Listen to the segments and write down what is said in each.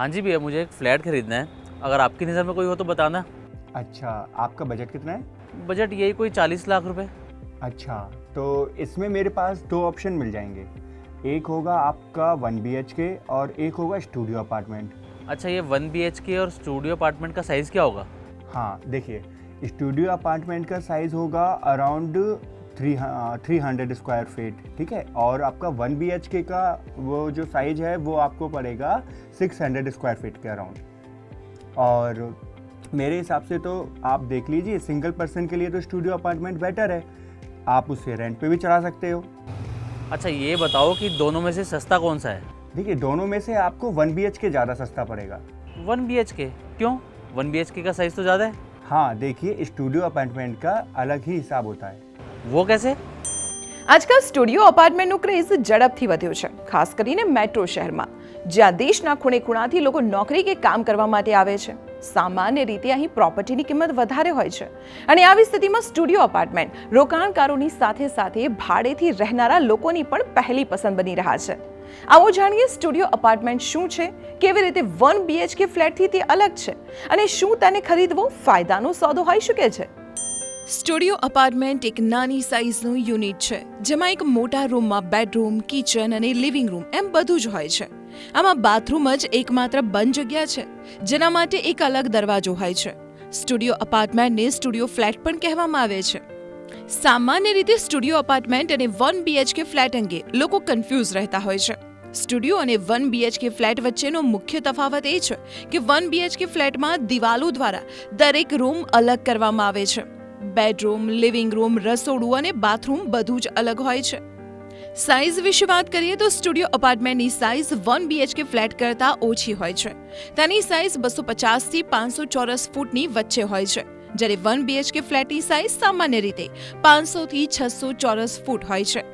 हाँ जी भैया मुझे एक फ्लैट खरीदना है। अगर आपकी नज़र में कोई हो तो बताना। अच्छा आपका बजट कितना है? बजट यही कोई चालीस लाख रुपए। अच्छा तो इसमें मेरे पास दो ऑप्शन मिल जाएँगे। एक होगा आपका वन बी के और एक होगा स्टूडियो अपार्टमेंट। अच्छा ये वन बी के और स्टूडियो अपार्टमेंट का साइज़ क्या होगा? हाँ देखिए स्टूडियो अपार्टमेंट का साइज़ होगा around three three hundred square feet ठीक है? और आपका वन बी एच के का वो जो साइज़ है वो आपको पड़ेगा सिक्स हंड्रेड स्क्वायर फीट के अराउंड और मेरे हिसाब से तो आप देख लीजिए सिंगल पर्सन के लिए तो स्टूडियो अपार्टमेंट बेटर है। आप उसे रेंट पे भी चढ़ा सकते हो। अच्छा ये बताओ कि दोनों में से सस्ता कौन सा है? देखिए दोनों में से आपको वन बी एच के ज़्यादा सस्ता पड़ेगा। वन बी एच के क्यों? वन बी एच के का साइज़ तो ज़्यादा है। हाँ देखिए स्टूडियो अपार्टमेंट का अलग ही हिसाब होता है। वो कैसे આજકાલ સ્ટુડિયો અપાર્ટમેન્ટનો ક્રેઝ ઝડપથી વધ્યો છે ખાસ કરીને મેટ્રો શહેરમાં જ્યાં દેશના ખૂણે ખૂણાથી લોકો નોકરી કે કામ કરવા માટે આવે છે સામાન્ય રીતે અહીં પ્રોપર્ટીની કિંમત વધારે હોય છે અને આવી સ્થિતિમાં સ્ટુડિયો અપાર્ટમેન્ટ રોકાણકારોની સાથે સાથે ભાડેથી રહેનારા લોકોની પણ પહેલી પસંદ બની રહ્યા છે આવો જાણીએ સ્ટુડિયો અપાર્ટમેન્ટ શું છે કેવી રીતે વન બીએચકે ફ્લેટથી તે અલગ છે અને શું તેને ખરીદવો ફાયદાનો સોદો હોઈ શકે છે સ્ટુડિયો અપાર્ટમેન્ટ એક નાની સાઇઝનું યુનિટ છે. જેમાં એક મોટા રૂમમાં બેડરૂમ કિચન અને લિવિંગ રૂમ એમ બધું જ હોય છે. આમાં બાથરૂમ જ એકમાત્ર બંધ જગ્યા છે, જેના માટે એક અલગ દરવાજો હોય છે. સ્ટુડિયો અપાર્ટમેન્ટને સ્ટુડિયો ફ્લેટ પણ કહેવામાં આવે છે. સામાન્ય રીતે સ્ટુડિયો અપાર્ટમેન્ટ અને વન બીએચકે ફ્લેટ અંગે લોકો કન્ફ્યુઝ રહેતા હોય છે. સ્ટુડિયો અને વન બીએચકે ફ્લેટ વચ્ચેનો મુખ્ય તફાવત એ છે કે વન બીએચકે ફ્લેટમાં દિવાલો દ્વારા દરેક રૂમ અલગ કરવામાં આવે છે. બેડરૂમ, લિવિંગ રૂમ, રસોડું અને બાથરૂમ બધું જ અલગ હોય છે. સાઇઝ વિશે વાત કરીએ તો સ્ટુડિયો અપાર્ટમેન્ટની સાઇઝ વન બીએચકે ફ્લેટ કરતાં ઓછી હોય છે. તેની સાઇઝ બસો પચાસથી પાંચસો ચોરસ ફૂટની વચ્ચે હોય છે. જ્યારે વન બીએચકે ફ્લેટની સાઇઝ સામાન્ય રીતે પાંચસોથી છસો ચોરસ ફૂટ હોય છે.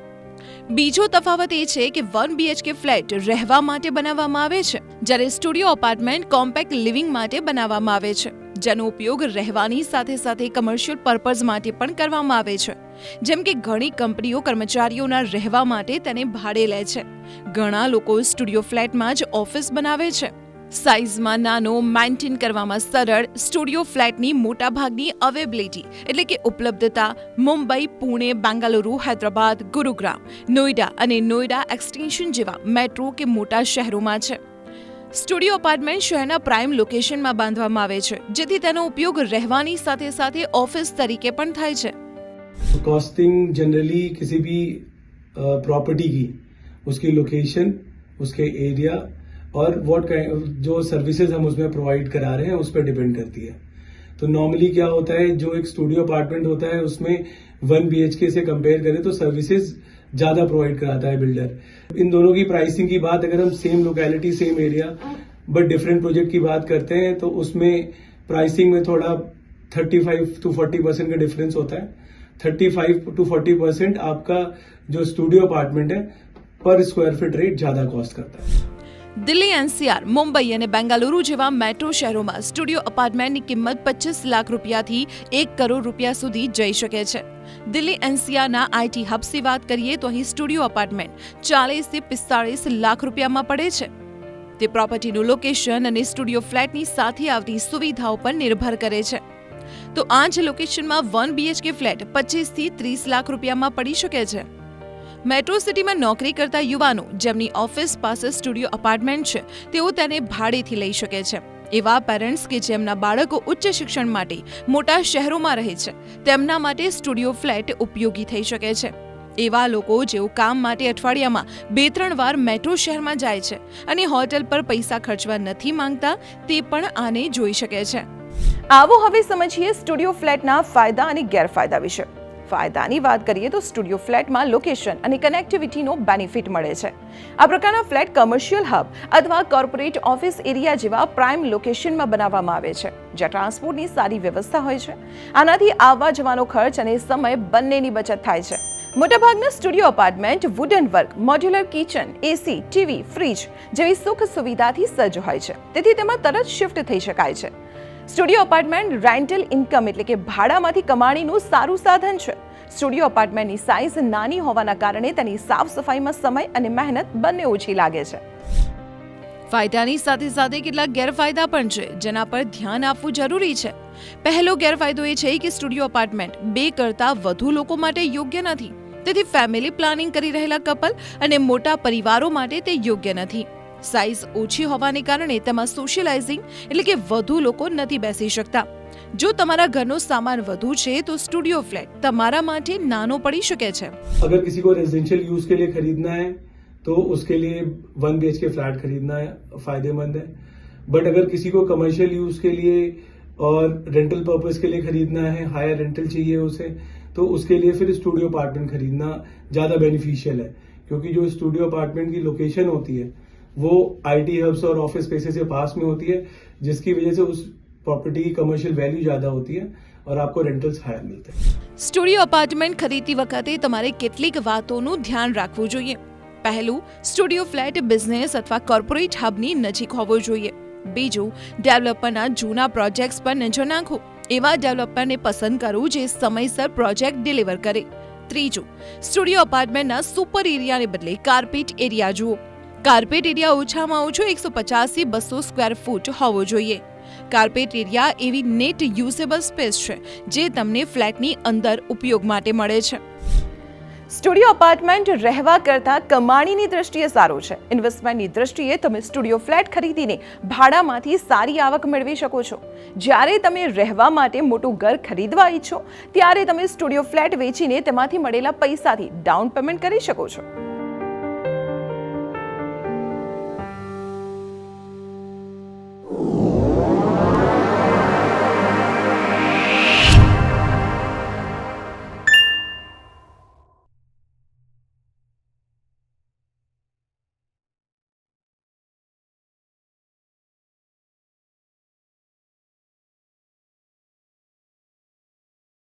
બીજો તફાવત એ છે કે વન બીએચકે ફ્લેટ રહેવા માટે બનાવવામાં આવે છે. જ્યારે સ્ટુડિયો અપાર્ટમેન્ટ કોમ્પેક્ટ લિવિંગ માટે બનાવવામાં આવે છે. જેનો ઉપયોગ રહેવાની સાથે સાથે કમર્શિયલ પર્પઝ માટે પણ કરવામાં આવે છે. જેમ કે ઘણી કંપનીઓ કર્મચારીઓના રહેવા માટે તેને ભાડે લે છે. ઘણા લોકો સ્ટુડિયો ફ્લેટમાં જ ઓફિસ બનાવે છે. સાઇઝમાં નાનો મેન્ટેન કરવામાં સરળ, સ્ટુડિયો ફ્લેટની મોટાભાગની અવેબિલિટી એટલે કે ઉપલબ્ધતા મુંબઈ, પુણે, બેંગાલુરુ, હૈદરાબાદ, ગુરુગ્રામ, નોઈડા અને નોઈડા એક્સટેન્શન જેવા મેટ્રો કે મોટા શહેરોમાં છે. સ્ટુડિયો અપાર્ટમેન્ટ શહેરના પ્રાઇમ લોકેશનમાં બાંધવામાં આવે છે જેથી તેનો ઉપયોગ રહેવાની સાથે સાથે ઓફિસ તરીકે પણ થાય છે तो कॉस्टिंग जनरली किसी भी प्रॉपर्टी की उसकी लोकेशन उसके एरिया और व्हाट जो सर्विसेज हम उसमें प्रोवाइड करा रहे हैं उस पर डिपेंड करती है तो नॉर्मली क्या होता है जो एक स्टूडियो अपार्टमेंट होता है उसमें वन बी से कंपेयर करें तो सर्विसेज ज़्यादा प्रोवाइड कराता है बिल्डर इन दोनों की प्राइसिंग की बात अगर हम same locality same area but different project की बात करते हैं तो उसमें प्राइसिंग में थोड़ा 35 टू 40 परसेंट का डिफरेंस होता है. 35 टू 40 परसेंट आपका जो स्टूडियो अपार्टमेंट है पर स्क्वायर फीट रेट ज़्यादा कॉस्ट करता है। દિલ્હી એનસીઆર, મુંબઈ અને બેંગાલુરુ જેવા મેટ્રો શહેરોમાં સ્ટુડિયો અપાર્ટમેન્ટની કિંમત પચીસ લાખ રૂપિયાથી એક કરોડ રૂપિયા સુધી જઈ શકે છે. દિલ્હી એનસીઆરના આઈટી હબ્સની વાત કરીએ તો અહીં સ્ટુડિયો અપાર્ટમેન્ટ ચાલીસથી પિસ્તાળીસ લાખ રૂપિયામાં પડે છે. તે પ્રોપર્ટીનું લોકેશન અને સ્ટુડિયો ફ્લેટની સાથે આવતી સુવિધાઓ પર નિર્ભર કરે છે. તો આ જ લોકેશનમાં વન બીએચકે ફ્લેટ પચીસથી ત્રીસ લાખ રૂપિયામાં પડી શકે છે. મેટ્રો સિટીમાં નોકરી કરતા યુવાનો જેમની ઓફિસ પાસે સ્ટુડિયો અપાર્ટમેન્ટ છે, તેઓ તેને ભાડેથી લઈ શકે છે. એવા પેરેન્ટ્સ કે જેમના બાળકો ઉચ્ચ શિક્ષણ માટે મોટા શહેરોમાં રહે છે, તેમના માટે સ્ટુડિયો ફ્લેટ ઉપયોગી થઈ શકે છે. એવા લોકો જેઓ કામ માટે અઠવાડિયામાં બે ત્રણ વાર મેટ્રો શહેરમાં જાય છે અને હોટેલ પર પૈસા ખર્ચવા નથી માંગતા, તે પણ આને જોઈ શકે છે. આવો હવે સમજીએ સ્ટુડિયો ફ્લેટના ફાયદા અને ગેરફાયદા વિશે. ફાયદાની વાત કરીએ તો સ્ટુડિયો ફ્લેટમાં લોકેશન અને કનેક્ટિવિટીનો બેનિફિટ મળે છે. આ પ્રકારના ફ્લેટ કમર્શિયલ હબ અથવા કોર્પોરેટ ઓફિસ એરિયા જેવા પ્રાઇમ લોકેશનમાં બનાવવામાં આવે છે, જ્યાં ટ્રાન્સપોર્ટની સારી વ્યવસ્થા હોય છે. આનાથી આવવા જવાનો ખર્ચ અને સમય બંનેની બચત થાય છે. મોટાભાગના studio apartment wooden work modular kitchen AC TV fridge જેવી સુખ સુવિધાથી સજ્જ હોય છે. તેથી તેમાં તરત શિફ્ટ થઈ શકાય છે. સ્ટુડિયો અપાર્ટમેન્ટ રેન્ટલ ઇન્કમ એટલે કે ભાડામાંથી કમાણીનું સારું સાધન છે. સ્ટુડિયો અપાર્ટમેન્ટની સાઇઝ નાની હોવાના કારણે તેની સાફ સફાઈમાં સમય અને મહેનત બંને ઓછી લાગે છે. ફાયદાની સાથે સાથે કેટલાક ગેરફાયદા પણ છે, જેના પર ધ્યાન આપવું જરૂરી છે. પહેલો ગેરફાયદો એ છે કે સ્ટુડિયો અપાર્ટમેન્ટ બે કરતાં વધુ લોકો માટે યોગ્ય નથી. તેથી ફેમિલી પ્લાનિંગ કરી રહેલા કપલ અને મોટા પરિવારો માટે તે યોગ્ય નથી. સાઇઝ ઓછી હોવાને કારણે તેમાં સોશિયલાઇઝિંગ એટલે કે વધુ લોકો નથી બેસી શકતા જો તમારા ઘરનો સામાન વધુ છે તો સ્ટુડિયો ફ્લેટ તમારા માટે નાનો પડી શકે છે अगर किसी को रेजिडेंशियल यूज के लिए खरीदना है तो उसके लिए वन बी के फ्लैट खरीदना फायदेमंद है बट अगर किसी को कमर्शियल यूज के लिए और रेंटल पर्पज के लिए खरीदना है हायर रेंटल चाहिए उसे तो उसके लिए फिर स्टूडियो अपार्टमेंट खरीदना ज्यादा बेनिफिशियल है क्योंकि जो स्टूडियो अपार्टमेंट की लोकेशन होती है वो आईटी हब्स और ऑफिस स्पेसेस के पास में होती है जिसकी वजह से उस प्रॉपर्टी की कमर्शियल वैल्यू ज्यादा होती है और आपको रेंटल्स हायर मिलते हैं સ્ટુડિયો અપાર્ટમેન્ટ ખરીદતી વખતે તમારે કેટલીક વાતોનું ધ્યાન રાખવું જોઈએ પહેલું સ્ટુડિયો ફ્લેટ બિઝનેસ અથવા કોર્પોરેટ હબની નજીક હોવો જોઈએ બીજું ડેવલપરના જૂના પ્રોજેક્ટ્સ પર નજર નાખો એવા ડેવલપરને પસંદ કરવું જે સમયસર પ્રોજેક્ટ ડિલિવર કરે ત્રીજું સ્ટુડિયો અપાર્ટમેન્ટના સુપર એરિયાને બદલે કાર્પેટ એરિયા જુઓ કાર્પેટ એરિયા ઓછામાં ઓછો એકસો પચાસથી બસો સ્ક્વેર ફૂટ હોવો જોઈએ. કાર્પેટ એરિયા એવી નેટ યુઝેબલ સ્પેસ છે, જે તમને ફ્લેટની અંદર ઉપયોગ માટે મળે છે. સ્ટુડિયો અપાર્ટમેન્ટ રહેવા કરતાં કમાણીની દ્રષ્ટિએ સારું છે. ઇન્વેસ્ટમેન્ટની દ્રષ્ટિએ તમે સ્ટુડિયો ફ્લેટ ખરીદીને ભાડામાંથી સારી આવક મેળવી શકો છો. જ્યારે તમે રહેવા માટે મોટું ઘર ખરીદવા ઈચ્છો, ત્યારે તમે સ્ટુડિયો ફ્લેટ વેચીને તેમાંથી મળેલા પૈસાથી ડાઉન પેમેન્ટ કરી શકો છો.